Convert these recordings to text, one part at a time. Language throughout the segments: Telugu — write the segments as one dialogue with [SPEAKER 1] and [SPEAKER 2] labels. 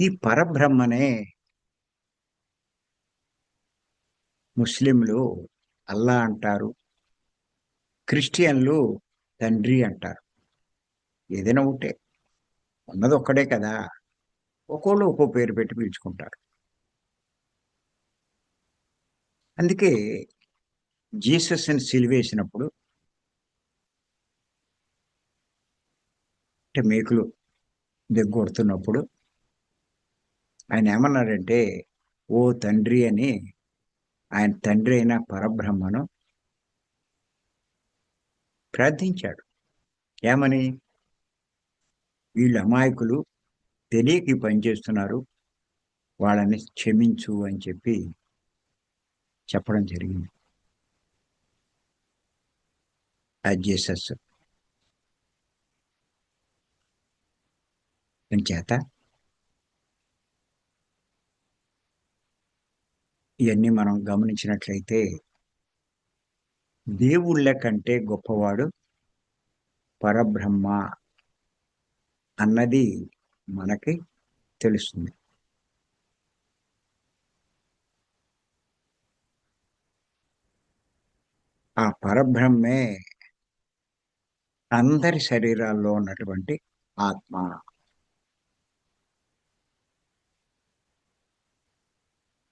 [SPEAKER 1] ఈ పరబ్రహ్మనే ముస్లింలు అల్లా అంటారు క్రిస్టియన్లు తండ్రి అంటారు. ఏదైనా ఒకటే ఉన్నది ఒక్కడే కదా ఒక్కోళ్ళు ఒక్కో పేరు పెట్టి పిలుచుకుంటారు. అందుకే జీసస్ని సిలివేసినప్పుడు అంటే మేకులు దిగ్గొడుతున్నప్పుడు ఆయన ఏమన్నాడంటే ఓ తండ్రి అని ఆయన తండ్రి అయిన పరబ్రహ్మను ప్రార్థించాడు. ఏమని? వీళ్ళు అమాయకులు తెలియక పనిచేస్తున్నారు పని చేస్తున్నారు వాళ్ళని క్షమించు అని చెప్పి చెప్పడం జరిగింది. ఆ జీసస్. చేత ఇవన్నీ మనం గమనించినట్లయితే దేవుళ్ళ కంటే గొప్పవాడు పరబ్రహ్మ అన్నది మనకి తెలుస్తుంది. ఆ పరబ్రహ్మే అందరి శరీరాల్లో ఉన్నటువంటి ఆత్మ.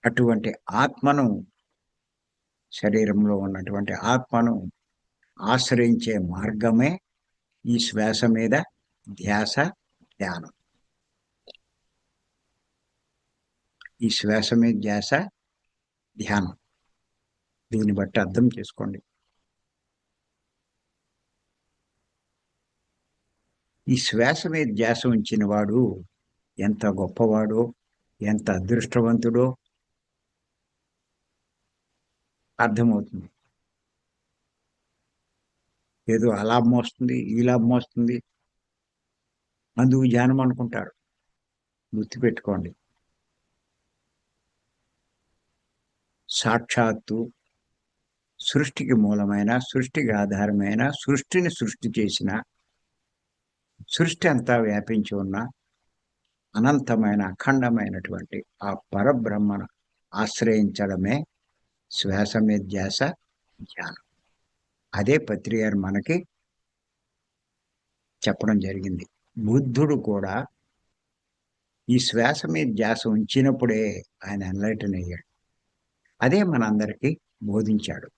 [SPEAKER 1] అటువంటి ఆత్మను శరీరంలో ఉన్నటువంటి ఆత్మను ఆశ్రయించే మార్గమే ఈ శ్వాస మీద ధ్యాస ధ్యానం. ఈ శ్వాస మీద ధ్యాస ధ్యానం. దీన్ని బట్టి అర్థం చేసుకోండి. ఈ శ్వాస మీద ధ్యాస ఉంచిన వాడు ఎంత గొప్పవాడో ఎంత అదృష్టవంతుడో అర్థమవుతుంది. ఏదో ఆ లాభం వస్తుంది ఈ లాభం వస్తుంది. అందుకు ధ్యానం అనుకుంటారు గుర్తుపెట్టుకోండి. సాక్షాత్తు సృష్టికి మూలమైన సృష్టికి ఆధారమైన సృష్టిని సృష్టి చేసిన సృష్టి అంతా వ్యాపించి ఉన్న అనంతమైన అఖండమైనటువంటి ఆ పరబ్రహ్మను ఆశ్రయించడమే శ్వాస మీద ధ్యాస ధ్యానం. అదే పత్రియారు మనకి చెప్పడం జరిగింది. బుద్ధుడు కూడా ఈ శ్వాస మీద ధ్యాస ఉంచినప్పుడే ఆయన ఎన్లైటన్ అయ్యాడు. అదే మనందరికీ బోధించాడు.